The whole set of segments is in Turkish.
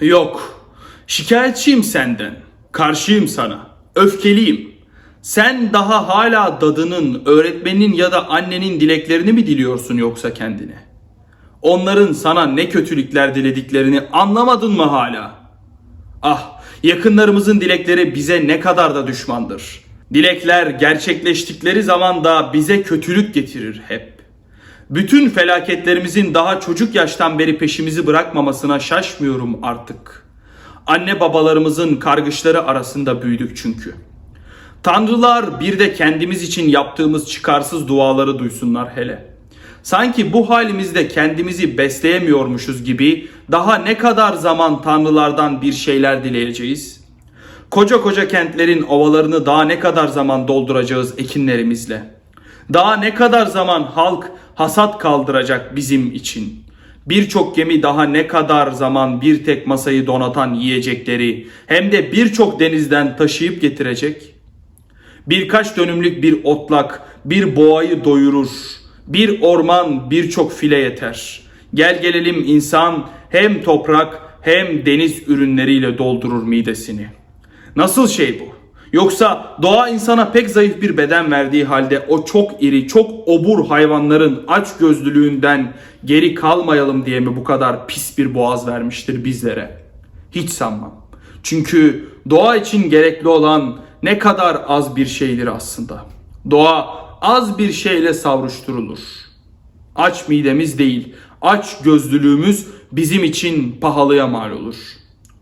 Yok. Şikayetçiyim senden. Karşıyım sana. Öfkeliyim. Sen daha hala dadının, öğretmenin ya da annenin dileklerini mi diliyorsun yoksa kendine? Onların sana ne kötülükler dilediklerini anlamadın mı hala? Ah, yakınlarımızın dilekleri bize ne kadar da düşmandır. Dilekler gerçekleştikleri zaman da bize kötülük getirir hep. Bütün felaketlerimizin daha çocuk yaştan beri peşimizi bırakmamasına şaşmıyorum artık. Anne babalarımızın kargışları arasında büyüdük çünkü. Tanrılar bir de kendimiz için yaptığımız çıkarsız duaları duysunlar hele. Sanki bu halimizde kendimizi besleyemiyormuşuz gibi daha ne kadar zaman tanrılardan bir şeyler dileyeceğiz? Koca koca kentlerin ovalarını daha ne kadar zaman dolduracağız ekinlerimizle? Daha ne kadar zaman halk hasat kaldıracak bizim için? Birçok gemi daha ne kadar zaman bir tek masayı donatan yiyecekleri hem de birçok denizden taşıyıp getirecek? Birkaç dönümlük bir otlak bir boğayı doyurur. Bir orman birçok file yeter. Gel gelelim insan hem toprak hem deniz ürünleriyle doldurur midesini. Nasıl şey bu? Yoksa doğa insana pek zayıf bir beden verdiği halde o çok iri, çok obur hayvanların aç gözlülüğünden geri kalmayalım diye mi bu kadar pis bir boğaz vermiştir bizlere? Hiç sanmam. Çünkü doğa için gerekli olan ne kadar az bir şeydir aslında. Doğa az bir şeyle savruşturulur. Aç midemiz değil, aç gözlülüğümüz bizim için pahalıya mal olur.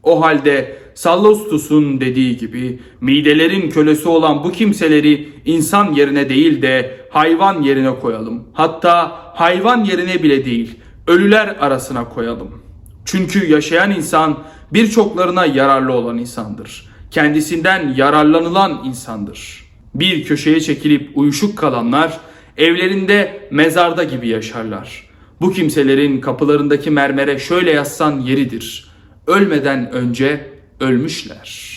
O halde Sallustus'un dediği gibi midelerin kölesi olan bu kimseleri insan yerine değil de hayvan yerine koyalım. Hatta hayvan yerine bile değil, ölüler arasına koyalım. Çünkü yaşayan insan birçoklarına yararlı olan insandır. Kendisinden yararlanılan insandır. Bir köşeye çekilip uyuşuk kalanlar evlerinde mezarda gibi yaşarlar. Bu kimselerin kapılarındaki mermere şöyle yazsan yeridir. Ölmeden önce ölmüşler.